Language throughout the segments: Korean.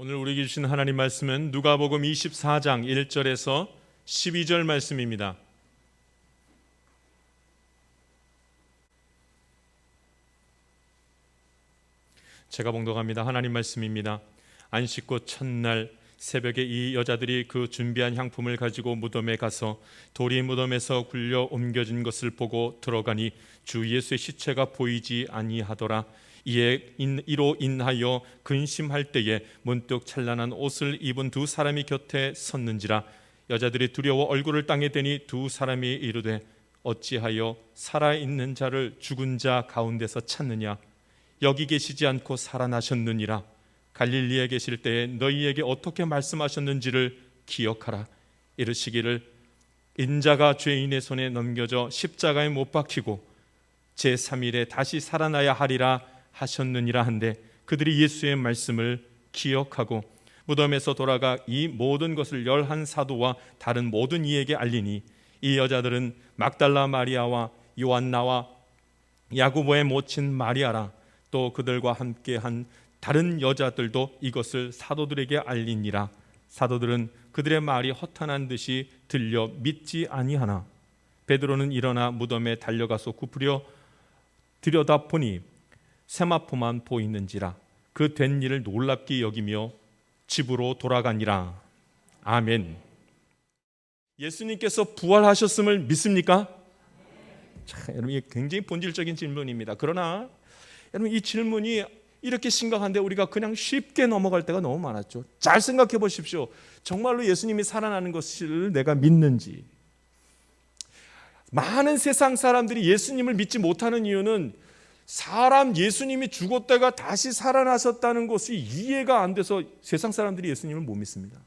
오늘 우리에게 주신 하나님 말씀은 누가복음 24장 1절에서 12절 말씀입니다. 제가 봉독합니다. 하나님 말씀입니다. 안식고 첫날 새벽에 이 여자들이 그 준비한 향품을 가지고 무덤에 가서 돌이 무덤에서 굴려 옮겨진 것을 보고 들어가니 주 예수의 시체가 보이지 아니하더라. 이에 인, 이로 인하여 근심할 때에 문득 찬란한 옷을 입은 두 사람이 곁에 섰는지라 여자들이 두려워 얼굴을 땅에 대니 두 사람이 이르되 어찌하여 살아 있는 자를 죽은 자 가운데서 찾느냐? 여기 계시지 않고 살아나셨느니라. 갈릴리에 계실 때에 너희에게 어떻게 말씀하셨는지를 기억하라. 이르시기를 인자가 죄인의 손에 넘겨져 십자가에 못 박히고 제 3일에 다시 살아나야 하리라 하셨느니라 한데 그들이 예수의 말씀을 기억하고 무덤에서 돌아가 이 모든 것을 열한 사도와 다른 모든 이에게 알리니 이 여자들은 막달라 마리아와 요한나와 야고보의 모친 마리아라. 또 그들과 함께 한 다른 여자들도 이것을 사도들에게 알리니라. 사도들은 그들의 말이 허탄한 듯이 들려 믿지 아니하나. 베드로는 일어나 무덤에 달려가서 굽으려 들여다보니 세마포만 보이는지라 그 된 일을 놀랍게 여기며 집으로 돌아가니라 아멘 예수님께서 부활하셨음을 믿습니까? 자, 여러분 이게 굉장히 본질적인 질문입니다. 그러나 여러분 이 질문이 이렇게 심각한데 우리가 그냥 쉽게 넘어갈 때가 너무 많았죠. 잘 생각해 보십시오. 정말로 예수님이 살아나는 것을 내가 믿는지. 많은 세상 사람들이 예수님을 믿지 못하는 이유는 사람 예수님이 죽었다가 다시 살아나셨다는 것이 이해가 안 돼서 세상 사람들이 예수님을 못 믿습니다.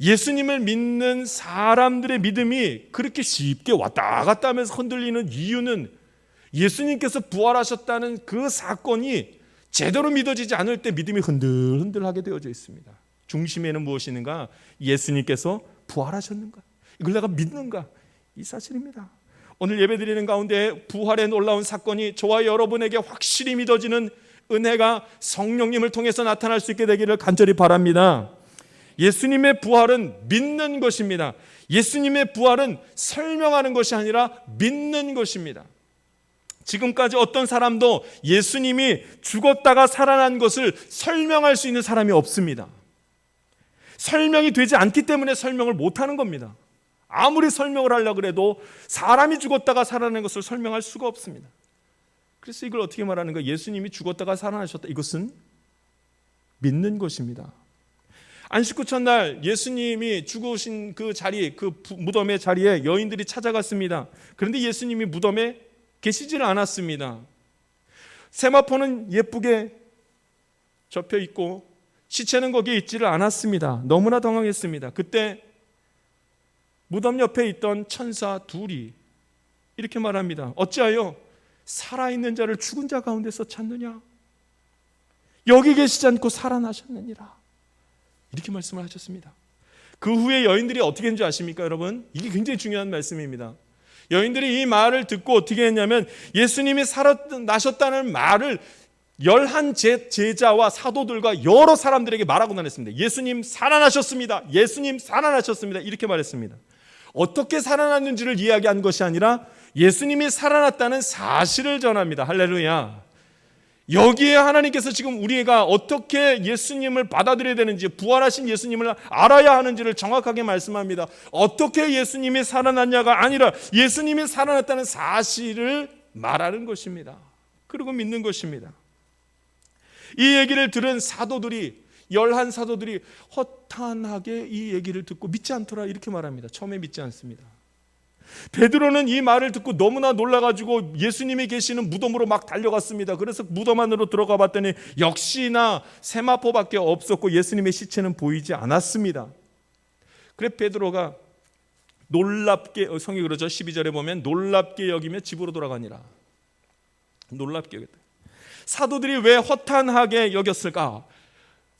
예수님을 믿는 사람들의 믿음이 그렇게 쉽게 왔다 갔다 하면서 흔들리는 이유는 예수님께서 부활하셨다는 그 사건이 제대로 믿어지지 않을 때 믿음이 흔들흔들하게 되어져 있습니다. 중심에는 무엇이 있는가? 예수님께서 부활하셨는가? 이걸 내가 믿는가? 이 사실입니다. 오늘 예배드리는 가운데 부활에 놀라운 사건이 저와 여러분에게 확실히 믿어지는 은혜가 성령님을 통해서 나타날 수 있게 되기를 간절히 바랍니다. 예수님의 부활은 믿는 것입니다. 예수님의 부활은 설명하는 것이 아니라 믿는 것입니다. 지금까지 어떤 사람도 예수님이 죽었다가 살아난 것을 설명할 수 있는 사람이 없습니다. 설명이 되지 않기 때문에 설명을 못 하는 겁니다. 아무리 설명을 하려고 해도 사람이 죽었다가 살아난 것을 설명할 수가 없습니다. 그래서 이걸 어떻게 말하는가? 예수님이 죽었다가 살아나셨다. 이것은 믿는 것입니다. 안식구 첫날 예수님이 죽으신 그 자리, 그 무덤의 자리에 여인들이 찾아갔습니다. 그런데 예수님이 무덤에 계시지는 않았습니다. 세마포는 예쁘게 접혀 있고 시체는 거기에 있지를 않았습니다. 너무나 당황했습니다. 그때 무덤 옆에 있던 천사 둘이 이렇게 말합니다. 어찌하여 살아있는 자를 죽은 자 가운데서 찾느냐? 여기 계시지 않고 살아나셨느니라. 이렇게 말씀을 하셨습니다. 그 후에 여인들이 어떻게 했는지 아십니까, 여러분? 이게 굉장히 중요한 말씀입니다. 여인들이 이 말을 듣고 어떻게 했냐면 예수님이 살아나셨다는 말을 열한 제자와 사도들과 여러 사람들에게 말하고 다녔습니다. 예수님 살아나셨습니다. 예수님 살아나셨습니다. 이렇게 말했습니다. 어떻게 살아났는지를 이야기한 것이 아니라 예수님이 살아났다는 사실을 전합니다. 할렐루야. 여기에 하나님께서 지금 우리가 어떻게 예수님을 받아들여야 되는지 부활하신 예수님을 알아야 하는지를 정확하게 말씀합니다. 어떻게 예수님이 살아났냐가 아니라 예수님이 살아났다는 사실을 말하는 것입니다. 그리고 믿는 것입니다. 이 얘기를 들은 사도들이 열한 사도들이 허탄하게 이 얘기를 듣고 믿지 않더라 이렇게 말합니다. 처음에 믿지 않습니다. 베드로는 이 말을 듣고 너무나 놀라가지고 예수님이 계시는 무덤으로 막 달려갔습니다. 그래서 무덤 안으로 들어가 봤더니 역시나 세마포밖에 없었고 예수님의 시체는 보이지 않았습니다. 그래 베드로가 놀랍게 어, 성이 그러죠. 12절에 보면 놀랍게 여기며 집으로 돌아가니라. 놀랍게 여겼다. 사도들이 왜 허탄하게 여겼을까?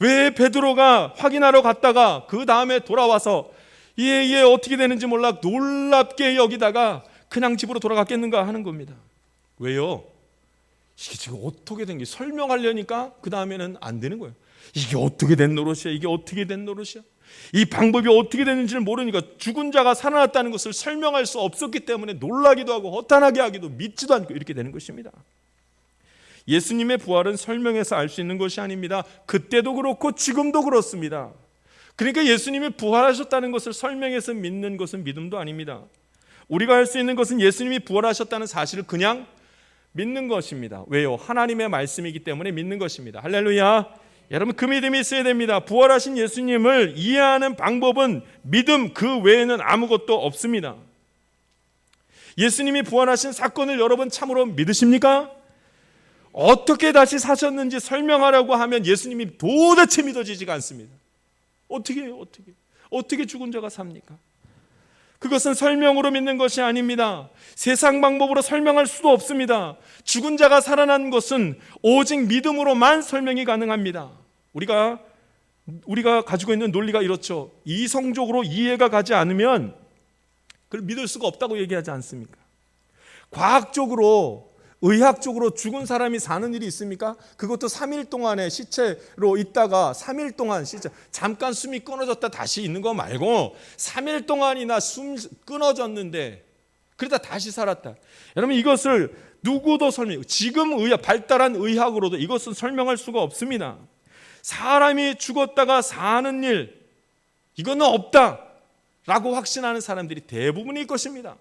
왜 베드로가 확인하러 갔다가 그 다음에 돌아와서 얘, 얘 어떻게 되는지 몰라 놀랍게 여기다가 그냥 집으로 돌아갔겠는가 하는 겁니다. 왜요? 이게 지금 어떻게 된 게 설명하려니까 그 다음에는 안 되는 거예요. 이게 어떻게 된 노릇이야? 이게 어떻게 된 노릇이야? 이 방법이 어떻게 되는지를 모르니까 죽은 자가 살아났다는 것을 설명할 수 없었기 때문에 놀라기도 하고 허탄하게 하기도 믿지도 않고 이렇게 되는 것입니다. 예수님의 부활은 설명해서 알 수 있는 것이 아닙니다. 그때도 그렇고 지금도 그렇습니다. 그러니까 예수님이 부활하셨다는 것을 설명해서 믿는 것은 믿음도 아닙니다. 우리가 할 수 있는 것은 예수님이 부활하셨다는 사실을 그냥 믿는 것입니다. 왜요? 하나님의 말씀이기 때문에 믿는 것입니다. 할렐루야. 여러분 그 믿음이 있어야 됩니다. 부활하신 예수님을 이해하는 방법은 믿음 그 외에는 아무것도 없습니다. 예수님이 부활하신 사건을 여러분 참으로 믿으십니까? 어떻게 다시 사셨는지 설명하라고 하면 예수님이 도대체 믿어지지가 않습니다. 어떻게? 어떻게? 어떻게 죽은 자가 삽니까? 그것은 설명으로 믿는 것이 아닙니다. 세상 방법으로 설명할 수도 없습니다. 죽은 자가 살아난 것은 오직 믿음으로만 설명이 가능합니다. 우리가 우리가 가지고 있는 논리가 이렇죠. 이성적으로 이해가 가지 않으면 그걸 믿을 수가 없다고 얘기하지 않습니까? 과학적으로 의학적으로 죽은 사람이 사는 일이 있습니까? 그것도 3일 동안의 시체로 있다가 3일 동안 시체 잠깐 숨이 끊어졌다 다시 있는 거 말고 3일 동안이나 숨 끊어졌는데 그러다 다시 살았다. 여러분 이것을 누구도 설명 지금 의학 발달한 의학으로도 이것은 설명할 수가 없습니다. 사람이 죽었다가 사는 일 이거는 없다라고 확신하는 사람들이 대부분일 것입니다.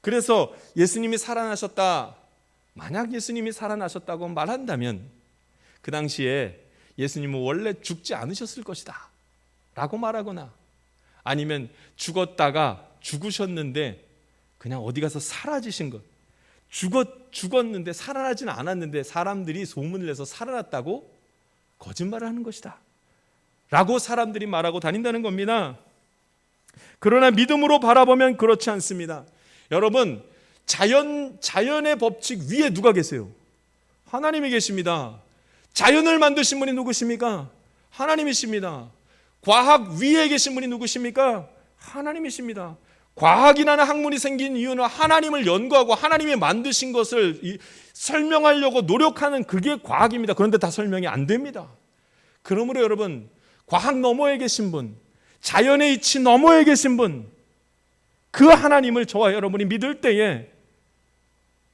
그래서 예수님이 살아나셨다. 만약 예수님이 살아나셨다고 말한다면 그 당시에 예수님은 원래 죽지 않으셨을 것이다. 라고 말하거나 아니면 죽었다가 죽으셨는데 그냥 어디 가서 사라지신 것. 죽었, 죽었는데 살아나지는 않았는데 사람들이 소문을 내서 살아났다고 거짓말을 하는 것이다. 라고 사람들이 말하고 다닌다는 겁니다. 그러나 믿음으로 바라보면 그렇지 않습니다. 여러분, 자연, 자연의 법칙 위에 누가 계세요? 하나님이 계십니다. 자연을 만드신 분이 누구십니까? 하나님이십니다. 과학 위에 계신 분이 누구십니까? 하나님이십니다. 과학이라는 학문이 생긴 이유는 하나님을 연구하고 하나님이 만드신 것을 이- 설명하려고 노력하는 그게 과학입니다. 그런데 다 설명이 안 됩니다. 그러므로 여러분, 과학 너머에 계신 분, 자연의 이치 너머에 계신 분, 그 하나님을 저와 여러분이 믿을 때에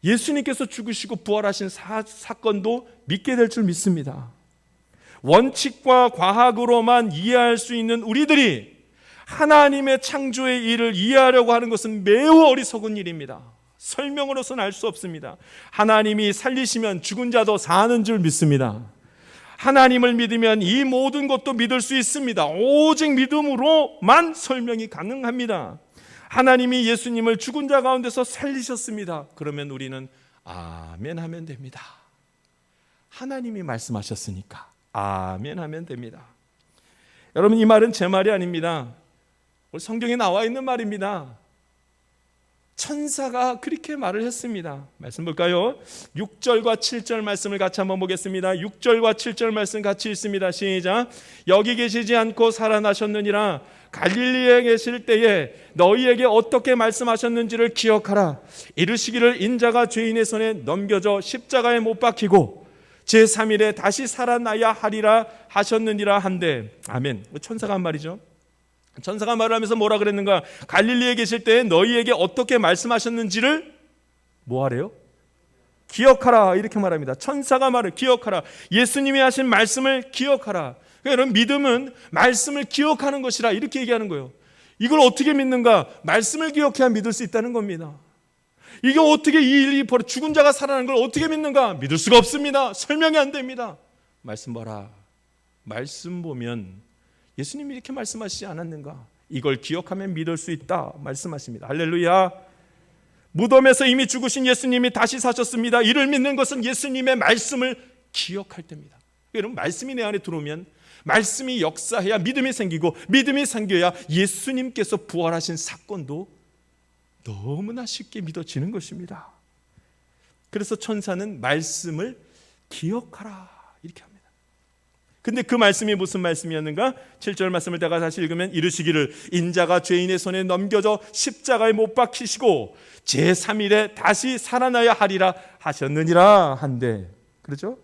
예수님께서 죽으시고 부활하신 사, 사건도 믿게 될 줄 믿습니다. 원칙과 과학으로만 이해할 수 있는 우리들이 하나님의 창조의 일을 이해하려고 하는 것은 매우 어리석은 일입니다. 설명으로서는 알 수 없습니다. 하나님이 살리시면 죽은 자도 사는 줄 믿습니다. 하나님을 믿으면 이 모든 것도 믿을 수 있습니다. 오직 믿음으로만 설명이 가능합니다. 하나님이 예수님을 죽은 자 가운데서 살리셨습니다. 그러면 우리는 아멘 하면 됩니다. 하나님이 말씀하셨으니까 아멘 하면 됩니다. 여러분 이 말은 제 말이 아닙니다. 성경에 나와 있는 말입니다. 천사가 그렇게 말을 했습니다. 말씀 볼까요? 6절과 7절 말씀을 같이 한번 보겠습니다. 6절과 7절 말씀 같이 읽습니다. 시작. 여기 계시지 않고 살아나셨느니라. 갈릴리에 계실 때에 너희에게 어떻게 말씀하셨는지를 기억하라. 이르시기를 인자가 죄인의 손에 넘겨져 십자가에 못 박히고 제3일에 다시 살아나야 하리라 하셨느니라 한데 아멘. 천사가 한 말이죠. 천사가 말을 하면서 뭐라 그랬는가? 갈릴리에 계실 때 너희에게 어떻게 말씀하셨는지를 뭐 하래요? 기억하라 이렇게 말합니다. 천사가 말을 기억하라. 예수님이 하신 말씀을 기억하라. 그러니까 여러분 믿음은 말씀을 기억하는 것이라 이렇게 얘기하는 거예요. 이걸 어떻게 믿는가? 말씀을 기억해야 믿을 수 있다는 겁니다. 이게 어떻게 이 일이 벌어 죽은 자가 살아나는 걸 어떻게 믿는가? 믿을 수가 없습니다. 설명이 안 됩니다. 말씀 봐라. 말씀 보면 예수님이 이렇게 말씀하시지 않았는가? 이걸 기억하면 믿을 수 있다 말씀하십니다. 할렐루야. 무덤에서 이미 죽으신 예수님이 다시 사셨습니다. 이를 믿는 것은 예수님의 말씀을 기억할 때입니다. 여러분 말씀이 내 안에 들어오면 말씀이 역사해야 믿음이 생기고 믿음이 생겨야 예수님께서 부활하신 사건도 너무나 쉽게 믿어지는 것입니다. 그래서 천사는 말씀을 기억하라 이렇게 합니다. 근데 그 말씀이 무슨 말씀이었는가? 7절 말씀을 다가 다시 읽으면 이르시기를 인자가 죄인의 손에 넘겨져 십자가에 못 박히시고 제3일에 다시 살아나야 하리라 하셨느니라 한데 그렇죠?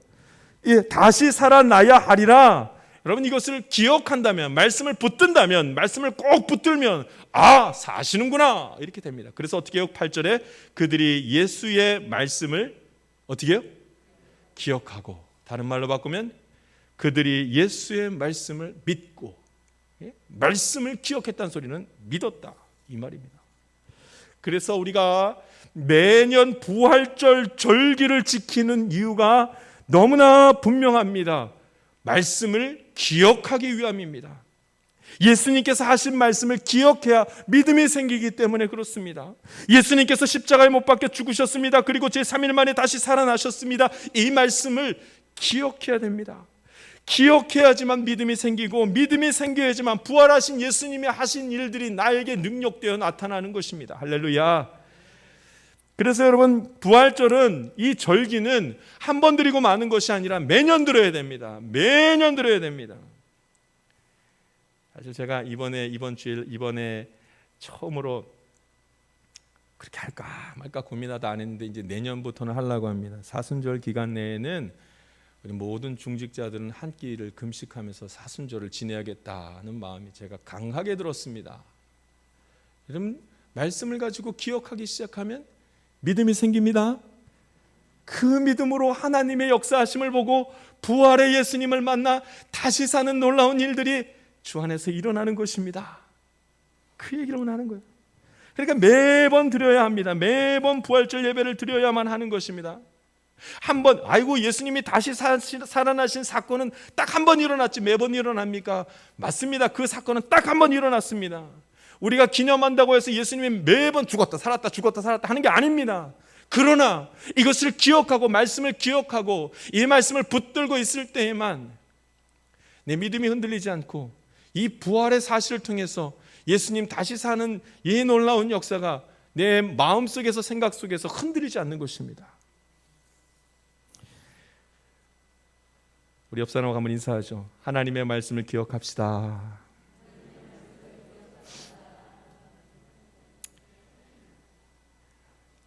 예, 다시 살아나야 하리라. 여러분 이것을 기억한다면 말씀을 붙든다면 말씀을 꼭 붙들면 아 사시는구나 이렇게 됩니다. 그래서 어떻게 해요? 8절에 그들이 예수의 말씀을 어떻게 해요? 기억하고 다른 말로 바꾸면 그들이 예수의 말씀을 믿고 예? 말씀을 기억했다는 소리는 믿었다 이 말입니다. 그래서 우리가 매년 부활절 절기를 지키는 이유가 너무나 분명합니다. 말씀을 기억하기 위함입니다. 예수님께서 하신 말씀을 기억해야 믿음이 생기기 때문에 그렇습니다. 예수님께서 십자가에 못 박혀 죽으셨습니다. 그리고 제 3일 만에 다시 살아나셨습니다. 이 말씀을 기억해야 됩니다. 기억해야지만 믿음이 생기고 믿음이 생겨야지만 부활하신 예수님이 하신 일들이 나에게 능력되어 나타나는 것입니다. 할렐루야. 그래서 여러분 부활절은 이 절기는 한 번 드리고 마는 것이 아니라 매년 드려야 됩니다. 매년 드려야 됩니다. 사실 제가 이번에 이번 주일 이번에 처음으로 그렇게 할까 말까 고민하다 안 했는데 이제 내년부터는 하려고 합니다. 사순절 기간 내에는 우리 모든 중직자들은 한 끼를 금식하면서 사순절을 지내야겠다는 마음이 제가 강하게 들었습니다. 여러분 말씀을 가지고 기억하기 시작하면 믿음이 생깁니다. 그 믿음으로 하나님의 역사하심을 보고 부활의 예수님을 만나 다시 사는 놀라운 일들이 주 안에서 일어나는 것입니다. 그 얘기를 하는 거예요. 그러니까 매번 드려야 합니다. 매번 부활절 예배를 드려야만 하는 것입니다. 한 번, 아이고 예수님이 다시 사, 살아나신 사건은 딱 한 번 일어났지 매번 일어납니까? 맞습니다. 그 사건은 딱 한 번 일어났습니다. 우리가 기념한다고 해서 예수님이 매번 죽었다 살았다 죽었다 살았다 하는 게 아닙니다. 그러나 이것을 기억하고 말씀을 기억하고 이 말씀을 붙들고 있을 때에만 내 믿음이 흔들리지 않고 이 부활의 사실을 통해서 예수님 다시 사는 이 놀라운 역사가 내 마음 속에서 생각 속에서 흔들리지 않는 것입니다. 우리 옆 사람하고 한번 인사하죠. 하나님의 말씀을 기억합시다.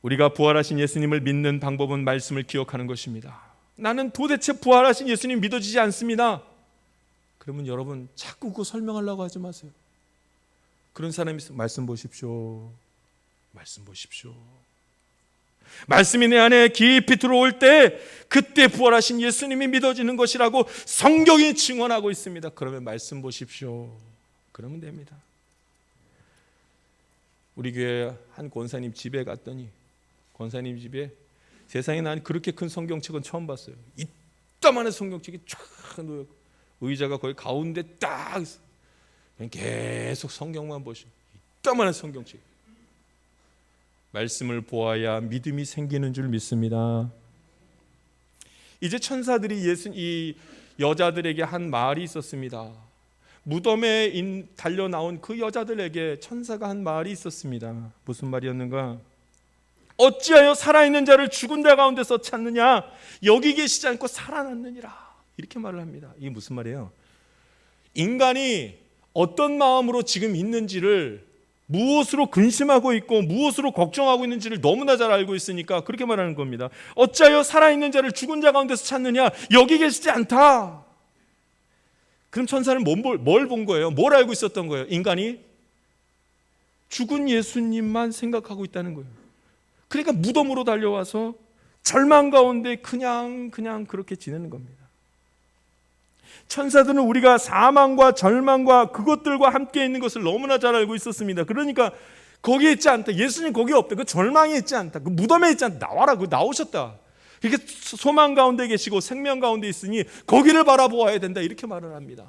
우리가 부활하신 예수님을 믿는 방법은 말씀을 기억하는 것입니다. 나는 도대체 부활하신 예수님 믿어지지 않습니다. 그러면 여러분 자꾸 그 설명하려고 하지 마세요. 그런 사람이 말씀 보십시오. 말씀 보십시오. 말씀이 내 안에 깊이 들어올 때 그때 부활하신 예수님이 믿어지는 것이라고 성경이 증언하고 있습니다. 그러면 말씀 보십시오. 그러면 됩니다. 우리 교회 한 권사님 집에 갔더니 권사님 집에 세상에 난 그렇게 큰 성경책은 처음 봤어요. 이따만한 성경책이 쫙 놓여 의자가 거의 가운데 딱 계속 성경만 보시고 이따만한 성경책. 말씀을 보아야 믿음이 생기는 줄 믿습니다. 이제 천사들이 예수 이 여자들에게 한 말이 있었습니다. 무덤에 달려 나온 그 여자들에게 천사가 한 말이 있었습니다. 무슨 말이었는가? 어찌하여 살아있는 자를 죽은 자 가운데서 찾느냐? 여기 계시지 않고 살아났느니라. 이렇게 말을 합니다. 이게 무슨 말이에요? 인간이 어떤 마음으로 지금 있는지를 무엇으로 근심하고 있고 무엇으로 걱정하고 있는지를 너무나 잘 알고 있으니까 그렇게 말하는 겁니다. 어찌하여 살아있는 자를 죽은 자 가운데서 찾느냐? 여기 계시지 않다. 그럼 천사는 뭘 본 거예요? 뭘 알고 있었던 거예요? 인간이 죽은 예수님만 생각하고 있다는 거예요. 그러니까 무덤으로 달려와서 절망 가운데 그냥 그냥 그렇게 지내는 겁니다. 천사들은 우리가 사망과 절망과 그것들과 함께 있는 것을 너무나 잘 알고 있었습니다. 그러니까 거기에 있지 않다. 예수님 거기 없다. 그 절망에 있지 않다. 그 무덤에 있지 않다. 나와라. 그 나오셨다. 이렇게 소망 가운데 계시고 생명 가운데 있으니 거기를 바라보아야 된다. 이렇게 말을 합니다.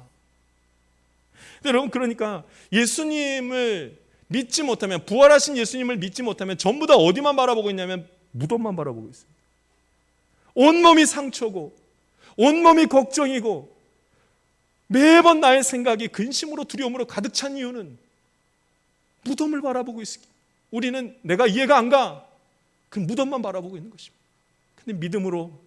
여러분 그러니까 예수님을 믿지 못하면 부활하신 예수님을 믿지 못하면 전부 다 어디만 바라보고 있냐면 무덤만 바라보고 있습니다. 온 몸이 상처고 온 몸이 걱정이고 매번 나의 생각이 근심으로 두려움으로 가득 찬 이유는 무덤을 바라보고 있습니다. 우리는 내가 이해가 안 가. 그 무덤만 바라보고 있는 것입니다. 근데 믿음으로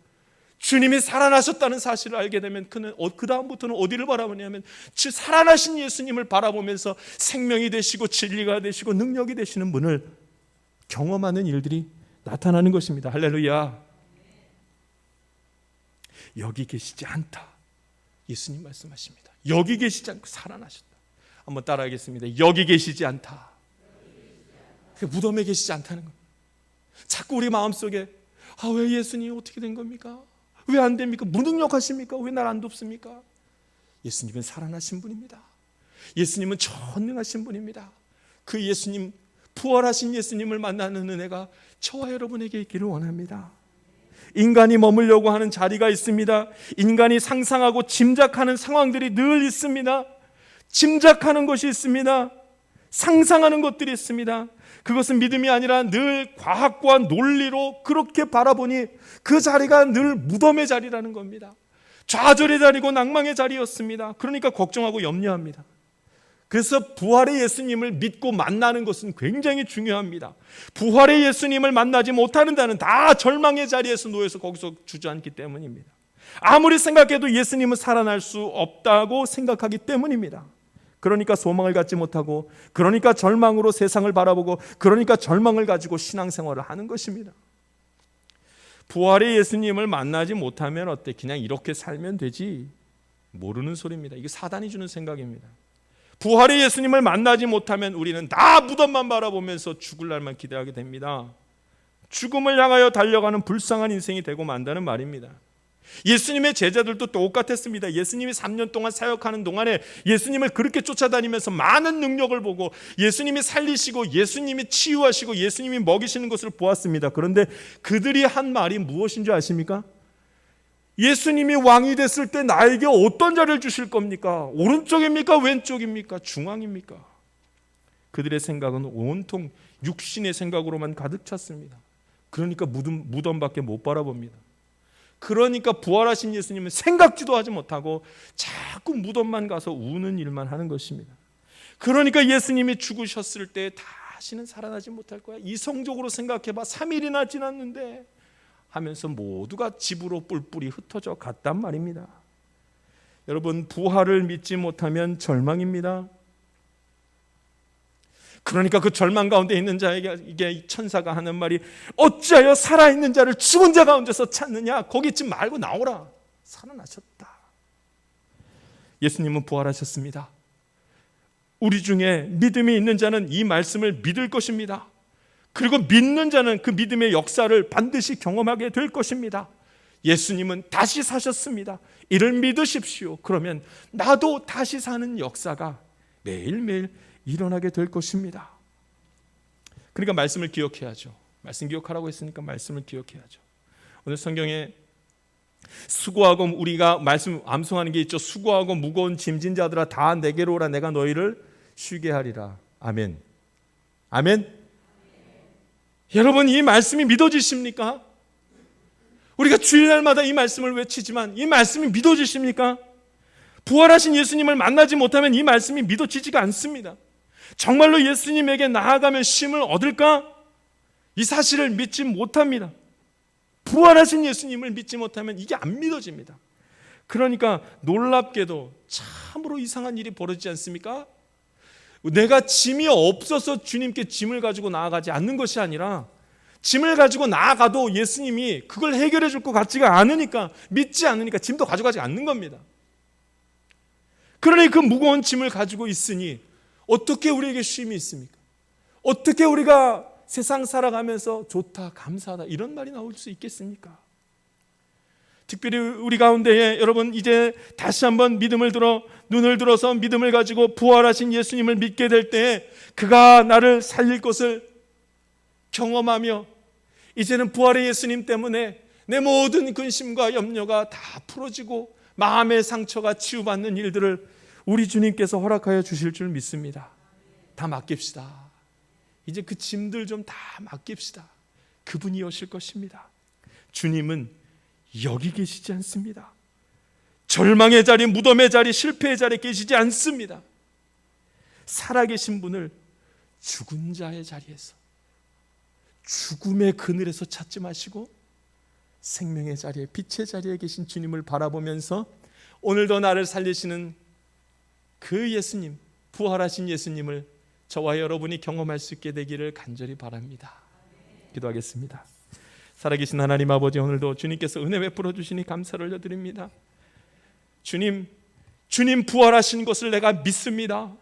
주님이 살아나셨다는 사실을 알게 되면 그는 어, 그 다음부터는 어디를 바라보냐면 주 살아나신 예수님을 바라보면서 생명이 되시고 진리가 되시고 능력이 되시는 분을 경험하는 일들이 나타나는 것입니다. 할렐루야. 여기 계시지 않다. 예수님 말씀하십니다. 여기 계시지 않고 살아나셨다. 한번 따라하겠습니다. 여기 계시지 않다. 그 무덤에 계시지 않다는 거. 자꾸 우리 마음속에 아, 왜 예수님 어떻게 된 겁니까? 왜 안 됩니까? 무능력하십니까? 왜 날 안 돕습니까? 예수님은 살아나신 분입니다. 예수님은 전능하신 분입니다. 그 예수님 부활하신 예수님을 만나는 은혜가 저와 여러분에게 있기를 원합니다. 인간이 머물려고 하는 자리가 있습니다. 인간이 상상하고 짐작하는 상황들이 늘 있습니다. 짐작하는 것이 있습니다. 상상하는 것들이 있습니다. 그것은 믿음이 아니라 늘 과학과 논리로 그렇게 바라보니 그 자리가 늘 무덤의 자리라는 겁니다. 좌절의 자리고 낭망의 자리였습니다. 그러니까 걱정하고 염려합니다. 그래서 부활의 예수님을 믿고 만나는 것은 굉장히 중요합니다. 부활의 예수님을 만나지 못하는 자는 다 절망의 자리에서 놓여서 거기서 주저앉기 때문입니다. 아무리 생각해도 예수님은 살아날 수 없다고 생각하기 때문입니다. 그러니까 소망을 갖지 못하고, 그러니까 절망으로 세상을 바라보고, 그러니까 절망을 가지고 신앙생활을 하는 것입니다. 부활의 예수님을 만나지 못하면 어때? 그냥 이렇게 살면 되지. 모르는 소리입니다. 이게 사단이 주는 생각입니다. 부활의 예수님을 만나지 못하면 우리는 다 무덤만 바라보면서 죽을 날만 기대하게 됩니다. 죽음을 향하여 달려가는 불쌍한 인생이 되고 만다는 말입니다. 예수님의 제자들도 똑같았습니다. 예수님이 3년 동안 사역하는 동안에 예수님을 그렇게 쫓아다니면서 많은 능력을 보고 예수님이 살리시고 예수님이 치유하시고 예수님이 먹이시는 것을 보았습니다. 그런데 그들이 한 말이 무엇인 줄 아십니까? 예수님이 왕이 됐을 때 나에게 어떤 자리를 주실 겁니까? 오른쪽입니까? 왼쪽입니까? 중앙입니까? 그들의 생각은 온통 육신의 생각으로만 가득 찼습니다. 그러니까 무덤, 무덤밖에 못 바라봅니다. 그러니까 부활하신 예수님은 생각지도 하지 못하고 자꾸 무덤만 가서 우는 일만 하는 것입니다. 그러니까 예수님이 죽으셨을 때 다시는 살아나지 못할 거야. 이성적으로 생각해봐. 3일이나 지났는데 하면서 모두가 집으로 뿔뿔이 흩어져 갔단 말입니다. 여러분 부활을 믿지 못하면 절망입니다. 그러니까 그 절망 가운데 있는 자에게 천사가 하는 말이 어찌하여 살아 있는 자를 죽은 자 가운데서 찾느냐 거기 있지 말고 나오라 살아나셨다. 예수님은 부활하셨습니다. 우리 중에 믿음이 있는 자는 이 말씀을 믿을 것입니다. 그리고 믿는 자는 그 믿음의 역사를 반드시 경험하게 될 것입니다. 예수님은 다시 사셨습니다. 이를 믿으십시오. 그러면 나도 다시 사는 역사가 매일매일 일어나게 될 것입니다. 그러니까 말씀을 기억해야죠. 말씀 기억하라고 했으니까 말씀을 기억해야죠. 오늘 성경에 수고하고 우리가 말씀 암송하는 게 있죠. 수고하고 무거운 짐진 자들아 다 내게로 오라 내가 너희를 쉬게 하리라. 아멘. 아멘. 여러분 이 말씀이 믿어지십니까? 우리가 주일날마다 이 말씀을 외치지만 이 말씀이 믿어지십니까? 부활하신 예수님을 만나지 못하면 이 말씀이 믿어지지가 않습니다. 정말로 예수님에게 나아가면 쉼을 얻을까? 이 사실을 믿지 못합니다. 부활하신 예수님을 믿지 못하면 이게 안 믿어집니다. 그러니까 놀랍게도 참으로 이상한 일이 벌어지지 않습니까? 내가 짐이 없어서 주님께 짐을 가지고 나아가지 않는 것이 아니라 짐을 가지고 나아가도 예수님이 그걸 해결해 줄 것 같지가 않으니까 믿지 않으니까 짐도 가져가지 않는 겁니다. 그러니 그 무거운 짐을 가지고 있으니 어떻게 우리에게 쉼이 있습니까? 어떻게 우리가 세상 살아가면서 좋다, 감사하다 이런 말이 나올 수 있겠습니까? 특별히 우리 가운데에 여러분 이제 다시 한번 믿음을 들어 눈을 들어서 믿음을 가지고 부활하신 예수님을 믿게 될때 그가 나를 살릴 것을 경험하며 이제는 부활의 예수님 때문에 내 모든 근심과 염려가 다 풀어지고 마음의 상처가 치유받는 일들을 우리 주님께서 허락하여 주실 줄 믿습니다. 다 맡깁시다. 이제 그 짐들 좀 다 맡깁시다. 그분이 오실 것입니다. 주님은 여기 계시지 않습니다. 절망의 자리, 무덤의 자리, 실패의 자리에 계시지 않습니다. 살아계신 분을 죽은 자의 자리에서 죽음의 그늘에서 찾지 마시고 생명의 자리에 빛의 자리에 계신 주님을 바라보면서 오늘도 나를 살리시는 그 예수님, 부활하신 예수님을 저와 여러분이 경험할 수 있게 되기를 간절히 바랍니다. 기도하겠습니다. 살아계신 하나님 아버지 오늘도 주님께서 은혜 베풀어 주시니 감사를 올려드립니다. 주님, 주님 부활하신 것을 내가 믿습니다.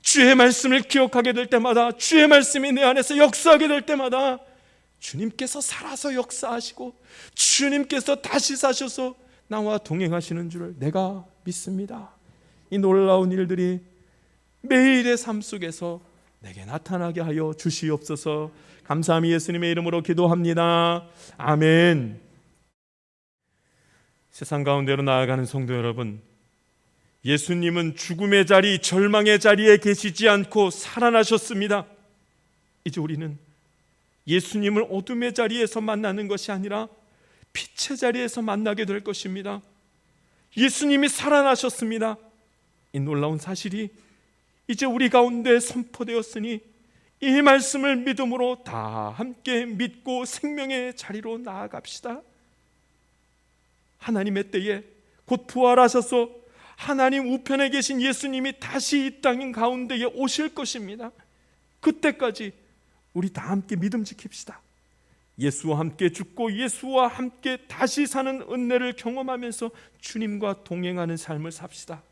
주의 말씀을 기억하게 될 때마다 주의 말씀이 내 안에서 역사하게 될 때마다 주님께서 살아서 역사하시고 주님께서 다시 사셔서 나와 동행하시는 줄을 내가 믿습니다. 이 놀라운 일들이 매일의 삶 속에서 내게 나타나게 하여 주시옵소서. 감사함이 예수님의 이름으로 기도합니다. 아멘. 세상 가운데로 나아가는 성도 여러분, 예수님은 죽음의 자리, 절망의 자리에 계시지 않고 살아나셨습니다. 이제 우리는 예수님을 어둠의 자리에서 만나는 것이 아니라 빛의 자리에서 만나게 될 것입니다. 예수님이 살아나셨습니다. 이 놀라운 사실이 이제 우리 가운데 선포되었으니 이 말씀을 믿음으로 다 함께 믿고 생명의 자리로 나아갑시다. 하나님의 때에 곧 부활하셔서 하나님 우편에 계신 예수님이 다시 이땅 가운데에 오실 것입니다. 그때까지 우리 다 함께 믿음 지킵시다. 예수와 함께 죽고 예수와 함께 다시 사는 은혜를 경험하면서 주님과 동행하는 삶을 삽시다.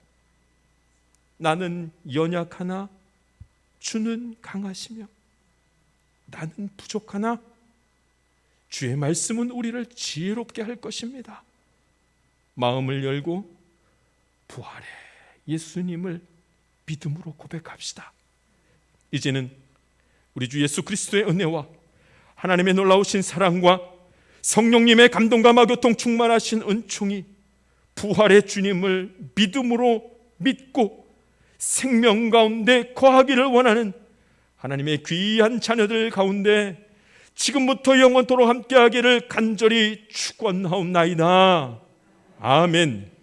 나는 연약하나 주는 강하시며 나는 부족하나 주의 말씀은 우리를 지혜롭게 할 것입니다. 마음을 열고 부활의 예수님을 믿음으로 고백합시다. 이제는 우리 주 예수 그리스도의 은혜와 하나님의 놀라우신 사랑과 성령님의 감동과 마교통 충만하신 은총이 부활의 주님을 믿음으로 믿고 생명 가운데 거하기를 원하는 하나님의 귀한 자녀들 가운데 지금부터 영원토록 함께하기를 간절히 축원하옵나이다. 아멘.